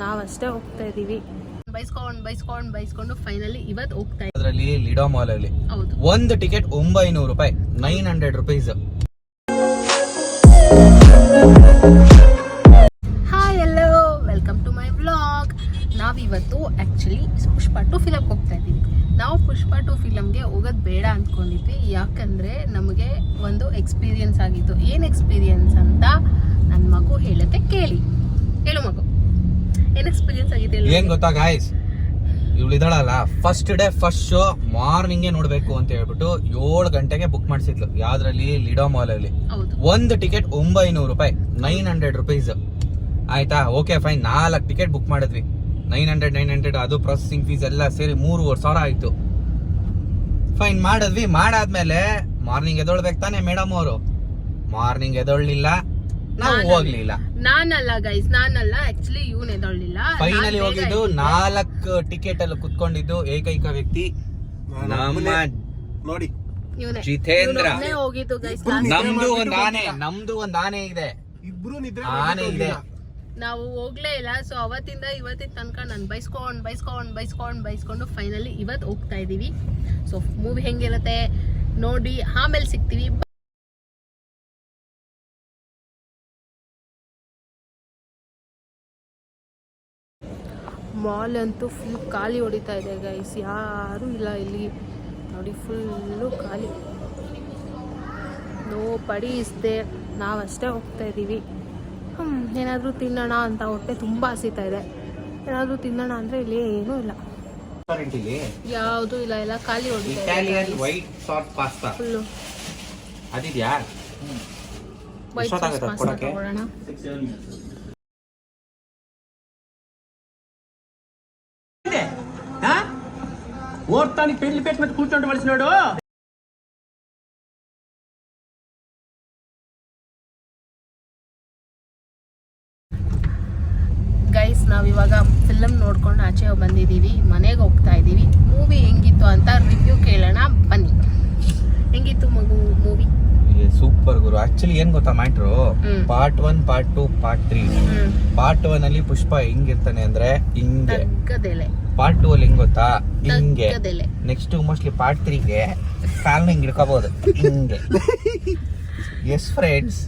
ನಾವಷ್ಟೇ ಹೋಗ್ತಾ ಇದೀವಿ. ಬೈಸ್ಕೊಂಡು ಬೈಸ್ಕೊಂಡು ಬೈಸ್ಕೊಂಡು ಫೈನಲಿ ಇವತ್ತು ಹೋಗ್ತಾ ಇದ್ದೀವಿ ಅದರಲ್ಲಿ ಲಿಡೋ ಮಾಲ್ ಅಲ್ಲಿ ಹೌದು. ಒಂದು ಟಿಕೆಟ್ ಒಂಬೈನೂರು ರೂಪಾಯಿ nine hundred rupees hi hello welcome to my vlog ನಾವಿವತ್ತು ಆ್ಯಕ್ಚುಲಿ ಪುಷ್ಪ ಟು ಫಿಲಮ್ಗೆ ಹೋಗ್ತಾ ಇದ್ದೀವಿ ನಾವು ಪುಷ್ಪ ಟು ಫಿಲಮ್ಗೆ ಹೋಗೋದು ಬೇಡ ಅಂದ್ಕೊಂಡಿದ್ವಿ ಯಾಕಂದರೆ ನಮಗೆ ಒಂದು ಎಕ್ಸ್ಪೀರಿಯನ್ಸ್ ಆಗಿತ್ತು. ಏನು ಎಕ್ಸ್ಪೀರಿಯನ್ಸ್ ಅಂತ ನನ್ನ ಮಗು ಹೇಳುತ್ತೆ ಕೇಳಿ. ಹೇಳು ಮಗು. ಎಕ್ಸ್ಪೀರಿಯನ್ಸ್ ಆಗಿದೆ ಹೇಳು ಏನ್ ಗೊತ್ತಾ ಗಾಯ್ಸ್ ಇವಳು ಇದಾಳಲ್ಲ first day first show morning ನೋಡ್ಬೇಕು ಅಂತ ಹೇಳ್ಬಿಟ್ಟು ಏಳು ಗಂಟೆಗೆ ಬುಕ್ ಮಾಡಿಸಿದ್ಲು ಯಾವ್ದ್ರಲ್ಲಿ? ಲಿಡೋ ಮಾಲ್ ಅಲ್ಲಿ. ಒಂದು ಟಿಕೆಟ್ ಒಂಬೈನೂರು ರೂಪಾಯಿ ನೈನ್ ಹಂಡ್ರೆಡ್ ರುಪೀಸ್ ಆಯ್ತಾ? ಓಕೆ ಫೈನ್ ನಾಲ್ಕು ಟಿಕೆಟ್ ಬುಕ್ ಮಾಡಿದ್ವಿ. ನೈನ್ ಹಂಡ್ರೆಡ್ ನೈನ್ ಹಂಡ್ರೆಡ್ ಅದು ಪ್ರೊಸೆಸಿಂಗ್ ಫೀಸ್ ಎಲ್ಲ ಸೇರಿ ಮೂರುವರೆ ಸಾವಿರ ಆಯ್ತು. ಫೈನ್ ಮಾಡಿದ್ವಿ. ಮಾಡಾದ್ಮೇಲೆ ಮಾರ್ನಿಂಗ್ ಎದೊಳ್ಬೇಕು ತಾನೆ ಮೇಡಮ್ ಅವರು. ಮಾರ್ನಿಂಗ್ ಎದೊಳ್ಲಿಲ್ಲ ನಾವು ಹೋಗ್ಲಿಲ್ಲ. ನಾನಲ್ಲ ಗೈಸ್ ನಾನಲ್ಲ. ಆಕ್ಚುಲಿ ಇವನ್ ಫೈನಲಿ ಹೋಗಿದ್ದು ನಾಲ್ಕು ಟಿಕೆಟ್ ಅಲ್ಲಿ ಕುತ್ಕೊಂಡಿದ್ದು ಏಕೈಕ ವ್ಯಕ್ತಿ ನಮ್ಮ ನೋಡಿ. ಜಿತೇಂದ್ರ. ನಮ್ದು ಒಂದ್ ಆನೆ ನಮ್ದು ಒಂದ್ ಆನೆ ಇದೆ. ಇಬ್ರು ನಿದ್ರೆ ಆನೆ ಇದೆ. ನಾವು ಹೋಗ್ಲೇ ಇಲ್ಲ ಸೊ ಅವತ್ತಿಂದ ಇವತ್ತಿನ ತನಕ ನಾನು ಬೈಸ್ಕೊಂಡ್ ಬೈಸ್ಕೊಂಡ್ ಬೈಸ್ಕೊಂಡ್ ಬೈಸ್ಕೊಂಡು ಫೈನಲಿ ಇವತ್ತು ಹೋಗ್ತಾ ಇದೀವಿ. ಸೊ ಮೂವಿ ಹೆಂಗಿರುತ್ತೆ ನೋಡಿ ಆಮೇಲೆ ಸಿಗ್ತೀವಿ. ಮಾಲ್ ಅಂತೂ ಫುಲ್ ಖಾಲಿ ಹೊಡಿತಾ ಇದೆ ಗೈಸ್ ಯಾರು ಇಲ್ಲ ಇಲ್ಲಿ. ನೋಡಿ ಫುಲ್ಲು ಖಾಲಿ. ನೋ ಪಡಿ ಇಸ್ದೆ. ನಾವಷ್ಟೇ ಹೋಗ್ತಾ ಇದ್ದೀವಿ ಹ್ಞೂ ಏನಾದರೂ ತಿನ್ನೋಣ ಅಂತ ಹೊಟ್ಟೆ ತುಂಬ ಹಸಿತಾ ಇದೆ. ಏನಾದರೂ ತಿನ್ನೋಣ ಅಂದರೆ ಇಲ್ಲಿ ಏನೂ ಇಲ್ಲ. ಯಾವುದು ಇಲ್ಲ ಎಲ್ಲ ಖಾಲಿ ಹೊಡಿತಾ ಇಟಾಲಿಯನ್ ಇದೆ ವೈಟ್ ಸಾಸ್ ಪಾಸ್ತಾ ಫುಲ್ಲು ಅದಿದ್ಯಾ? ವೈಟ್ ಸಾಸ್ ಪಾಸ್ತಾ ಕೊಡಕ್ಕೆ? ತಗೊಳ್ಳೋಣ. ఓర్తానికి పెళ్లి పెట్టి మీద కూర్చోండవలసినాడు ಗೈಸ್ ನಾವಿವಾಗ ಫಿಲಮ್ ನೋಡ್ಕೊಂಡು ಆಚೆ ಬಂದಿದ್ದೀವಿ ಮನೆಗೆ ಹೋಗ್ತಾ ಇದ್ದೀವಿ ಮೂವಿ ಹೆಂಗಿತ್ತು ಅಂತ ರಿವ್ಯೂ ಕೇಳೋಣ ಬನ್ನಿ ಹೆಂಗಿತ್ತು ಮಗು ಮೂವಿ ಸೂಪರ್ ಗುರು ಆಕ್ಚುಲಿ ಏನ್ ಗೊತ್ತಾ matter part one part two part three part one ಅಲ್ಲಿ ಪುಷ್ಪ ಹೆಂಗಿರ್ತಾನೆ ಅಂದ್ರೆ ಹಿಂಗೆ. ಪಾರ್ಟ್ ಟೂ ಅಲ್ಲಿ ಹೆಂಗ್ ಗೊತ್ತಾ? ಹಿಂಗೆ. ನೆಕ್ಸ್ಟ್ ಮೋಸ್ಟ್ಲಿ ಪಾರ್ಟ್ ತ್ರೀಗೆ ಕಾಲ್ನ ಹಿಂಗ್ ಹಿಡ್ಕೋಬಹುದು ಹಿಂಗೆ. ಎಸ್ ಫ್ರೆಂಡ್ಸ್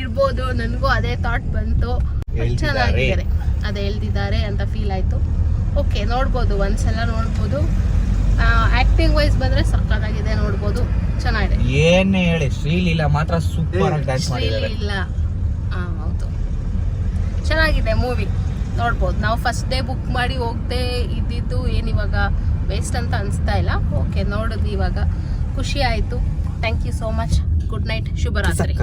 ಇರ್ಬೋದು ನನಗೂ ಅದೇ ಥಾಟ್ ಬಂತು. ಚೆನ್ನಾಗಿದ್ದಾರೆ ಅದೇ ಹೇಳ್ತಿದ್ದಾರೆ ಅಂತ ಫೀಲ್ ಆಯ್ತು. ಓಕೆ ನೋಡ್ಬೋದು ಒಂದ್ಸಲ ನೋಡ್ಬೋದು. ಆಕ್ಟಿಂಗ್ ವೈಸ್ ಬಂದ್ರೆ ಸಕ್ಕತ್ತಾಗಿದೆ ನೋಡ್ಬೋದು. ಚೆನ್ನಾಗಿದೆ. ಏನೇ ಹೇಳಿ ಶ್ರೀಲೀಲಾ ಮಾತ್ರ ಸೂಪರ್ ಆಗಿ ಡ್ಯಾನ್ಸ್ ಮಾಡಿದ್ದಾರೆ. ಆ, ಹೌದು. ಚೆನ್ನಾಗಿದೆ ಮೂವಿ ನೋಡ್ಬೋದು. ನಾವು ಫಸ್ಟ್ ಡೇ ಬುಕ್ ಮಾಡಿ ಹೋಗದೆ ಇದ್ದಿದ್ದು ಏನು ಇವಾಗ ವೇಸ್ಟ್ ಅಂತ ಅನಿಸ್ತಾ ಇಲ್ಲ. ಓಕೆ ನೋಡೋದು ಇವಾಗ. ಖುಷಿ ಆಯಿತು. Thank you so much good night ಶುಭರಾತ್ರಿ.